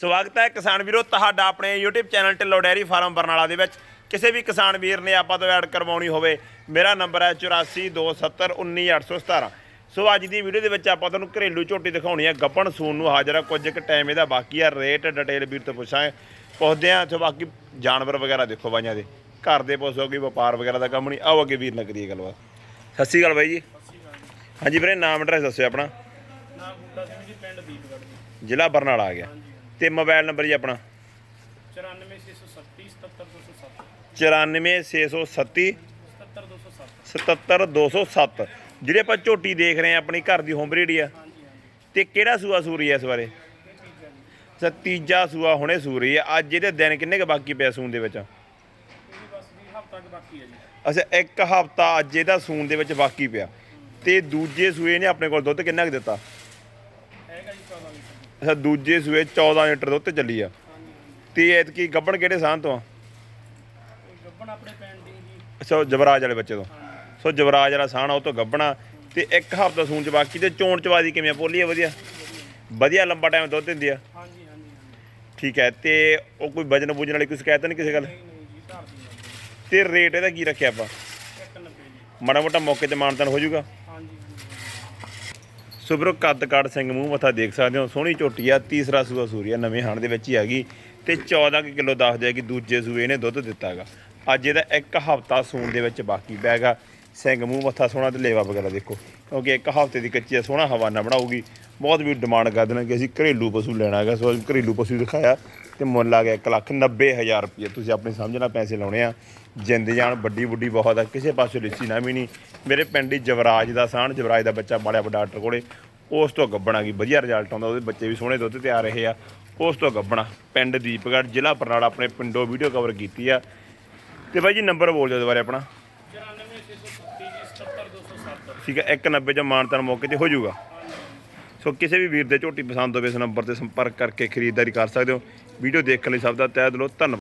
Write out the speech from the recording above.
ਸਵਾਗਤ ਹੈ ਕਿਸਾਨ ਵੀਰੋ ਤੁਹਾਡਾ ਆਪਣੇ YouTube channel Dhillon dairy farm Barnala ਦੇ ਵਿੱਚ। ਕਿਸੇ ਵੀ ਕਿਸਾਨ ਵੀਰ ਨੇ ਆਪਾਂ ਤੋਂ ਐਡ ਕਰਵਾਉਣੀ ਹੋਵੇ ਮੇਰਾ ਨੰਬਰ ਹੈ 8427191817 ਸੋ ਅੱਜ ਦੀ ਵੀਡੀਓ ਦੇ ਵਿੱਚ ਆਪਾਂ ਤੁਹਾਨੂੰ ਘਰੇਲੂ ਝੋਟੀ ਦਿਖਾਉਣੀ ਹੈ ਗੱਪਣ ਸੂਨ ਨੂੰ ਹਾਜ਼ਰ ਆ ਕੁਝ ਕੁ ਟਾਈਮ ਇਹਦਾ ਬਾਕੀ ਆ ਰੇਟ ਡਿਟੇਲ ਵੀਰ ਤੋਂ ਪੁੱਛਾਂਗੇ। ਪੁੱਛਦੇ ਆ ਸੋ ਬਾਕੀ ਜਾਨਵਰ ਵਗੈਰਾ ਦੇਖੋ ਬਾਈਆਂ ਦੇ ਘਰ ਦੇ ਪੁੱਛੋ ਕਿ ਵਪਾਰ ਵਗੈਰਾ ਦਾ ਕੰਮ ਨਹੀਂ ਆਓ ਅੱਗੇ ਵੀਰ ਨਾਲ ਕਰੀਏ ਗੱਲਬਾਤ। ਸਤਿ ਸ਼੍ਰੀ ਅਕਾਲ ਬਾਈ ਜੀ। ਹਾਂਜੀ ਵੀਰੇ ਨਾਮ ਐਡਰੈਸ ਦੱਸਿਓ ਆਪਣਾ। ਨਾ ਬੂਟਾ ਸਿੰਘ ਜੀ ਪਿੰਡ ਦੀਪਗੜ੍ਹ ਜ਼ਿਲ੍ਹਾ ਬਰਨਾਲਾ ਆ ਗਿਆ। ਤੇ ਮੋਬਾਈਲ ਨੰਬਰ ਜੀ ਆਪਣਾ? 94637 77207 94637 77207 77207 ਜਿਹੜੇ ਆਪਾਂ ਝੋਟੀ ਦੇਖ ਰਹੇ ਆ ਆਪਣੀ ਘਰ ਦੀ ਹੋਮ ਬਰੀਡ ਆ। ਤੇ ਕਿਹੜਾ ਸੂਆ ਸੂਰੀ ਆ ਇਸ ਬਾਰੇ? ਸਾ ਤੀਜਾ ਸੂਆ ਹੁਣੇ ਸੂਰੀ ਆ। ਅੱਜ ਇਹਦੇ ਦਿਨ ਕਿੰਨੇ ਕ ਬਾਕੀ ਪਿਆ ਸੂਨ ਦੇ ਵਿੱਚ? ਅੱਛਾ, ਇੱਕ ਹਫਤਾ ਅੱਜ ਇਹਦਾ ਸੂਨ ਦੇ ਵਿੱਚ ਬਾਕੀ ਪਿਆ। ਤੇ ਦੂਜੇ ਸੂਏ ਨੇ ਆਪਣੇ ਕੋਲ ਦੁੱਧ ਕਿੰਨਾ ਕੁ ਦਿੱਤਾ? ਅੱਛਾ ਦੂਜੇ ਸੂਏ 14 ਲੀਟਰ ਦੁੱਧ ਚੱਲੀ ਆ। ਤੇ ਐਤਕੀ ਗੱਬਣ ਕਿਹੜੇ ਸਾਹ ਤੋਂ ਆ? ਗੱਬਣ ਆਪਣੇ ਪਿੰਡ ਦੀ ਜੀ। ਅੱਛਾ ਉਹ ਜਵਰਾਜ ਵਾਲੇ ਬੱਚੇ ਤੋਂ। ਸੋ ਜਵਰਾਜ ਵਾਲਾ ਸਾਣਾ ਉਹ ਤੋਂ ਗੱਬਣਾ ਤੇ ਇੱਕ ਹਫਤਾ ਸੂਣ ਚ ਬਾਕੀ ਤੇ ਚੋਣ ਚਵਾਦੀ ਕਿਵੇਂ ਆ? ਪੋਲੀ ਆ ਵਧੀਆ? ਵਧੀਆ। ਲੰਬਾ ਟਾਈਮ ਦੁੱਧ ਦਿੰਦੀ ਆ। ਹਾਂਜੀ ਹਾਂਜੀ ਹਾਂਜੀ। ਠੀਕ ਹੈ ਤੇ ਉਹ ਕੋਈ ਵਜਨ ਬੁਜਣ ਵਾਲੀ ਕੋਈ ਸ਼ਿਕਾਇਤ ਨਹੀਂ ਕਿਸੇ ਗੱਲ? ਨਹੀਂ ਨਹੀਂ ਜੀ ਧਰ ਦੀ ਹੈ ਤੇ ਰੇਟ ਇਹਦਾ ਕੀ ਰੱਖਿਆ ਆਪਾਂ? 190 ਜੀ। ਮਾੜਾ ਮੋਟਾ ਮੌਕੇ ਤੇ ਮਾਨਤਨ ਹੋ ਜਾਊਗਾ। ਹਾਂਜੀ ਹਾਂਜੀ। ਸੁਬਰੋ ਕੱਦ ਕਾੜ ਸਿੰਘ ਮੂੰਹ ਮੱਥਾ ਦੇਖ ਸਕਦੇ ਹੋ। ਸੋਹਣੀ ਝੋਟੀ ਆ, ਤੀਸਰਾ ਸੂਆ ਸੂਰੀਆ ਨਵੇਂ ਹਣ ਦੇ ਵਿੱਚ ਹੀ ਹੈਗੀ ਤੇ 14 ਕੁ ਕਿਲੋ ਦੱਸ ਕਿ ਦੂਜੇ ਸੂਏ ਇਹਨੇ ਦੁੱਧ ਦਿੱਤਾ ਹੈਗਾ ਅੱਜ ਇਹਦਾ ਇੱਕ ਹਫਤਾ ਸੂਣ ਦੇ ਵਿੱਚ ਬਾਕੀ ਪੈਗਾ ਸਿੰਘ ਮੂੰਹ ਮੱਥਾ ਸੋਹਣਾ ਤੇ ਲੇਵਾ ਵਗੈਰਾ ਦੇਖੋ। ਕਿਉਂਕਿ ਇੱਕ ਹਫ਼ਤੇ ਦੀ ਕੱਚੀ ਆ, ਸੋਹਣਾ ਹਵਾਨਾ ਬਣਾਉਗੀ ਬਹੁਤ ਵੀ ਡਿਮਾਂਡ ਕਰ ਦੇਣਾ ਕਿ ਅਸੀਂ ਘਰੇਲੂ ਪਸ਼ੂ ਲੈਣਾ ਹੈਗਾ, ਸੋ ਘਰੇਲੂ ਪਸ਼ੂ ਦਿਖਾਇਆ। ਤੇ ਮੁੱਲ ਆ ਗਿਆ ਇੱਕ ਲੱਖ ਨੱਬੇ ਹਜ਼ਾਰ ਰੁਪਏ ਤੁਸੀਂ ਆਪਣੀ ਸਮਝ ਨਾਲ ਪੈਸੇ ਲਾਉਣੇ ਆ। ਜਿੰਦ ਜਾਨ, ਵੱਡੀ ਵੱਡੀ ਬਹੁਤ ਆ। ਕਿਸੇ ਪਾਸੇ ਲਿੱਸੀ ਨਾ ਵੀ ਨਹੀਂ ਮੇਰੇ ਪਿੰਡ ਹੀ ਜਵਰਾਜ ਦਾ ਸਾਹਣ ਜਵਰਾਜ ਦਾ ਬੱਚਾ ਬਾਲਿਆ ਵੱਡਾ ਡਾਕਟਰ ਕੋਲੇ। ਉਸ ਤੋਂ ਗੱਬਣਾ ਗਈ ਵਧੀਆ ਰਿਜ਼ਲਟ ਆਉਂਦਾ। ਉਹਦੇ ਬੱਚੇ ਵੀ ਸੋਹਣੇ ਦੁੱਧ ਤੇ ਆ ਰਹੇ ਆ। ਉਸ ਤੋਂ ਗੱਬਣਾ ਪਿੰਡ ਦੀਪਗੜ੍ਹ ਜ਼ਿਲ੍ਹਾ ਬਰਨਾਲਾ ਆਪਣੇ ਪਿੰਡੋਂ ਵੀਡੀਓ ਕਵਰ ਕੀਤੀ ਆ। ਤੇ ਬਾਈ ਜੀ ਨੰਬਰ ਬੋਲ ਦਿਓ ਦੁਬਾਰੇ ਆਪਣਾ। ਠੀਕ ਹੈ 190 ਚ ਮਾਨਤਨ ਮੌਕੇ ਤੇ ਹੋ ਜਾਊਗਾ। ਸੋ ਕਿਸੇ ਵੀ ਵੀਰ ਦੇ ਝੋਟੀ ਪਸੰਦ ਹੋਵੇ, ਇਸ ਨੰਬਰ ਤੇ ਸੰਪਰਕ ਕਰਕੇ ਖਰੀਦਦਾਰੀ ਕਰ ਸਕਦੇ ਹੋ। ਵੀਡੀਓ ਦੇਖਣ ਲਈ ਸਭ ਦਾ ਤਹਿ ਦਿਲੋਂ ਧੰਨਵਾਦ।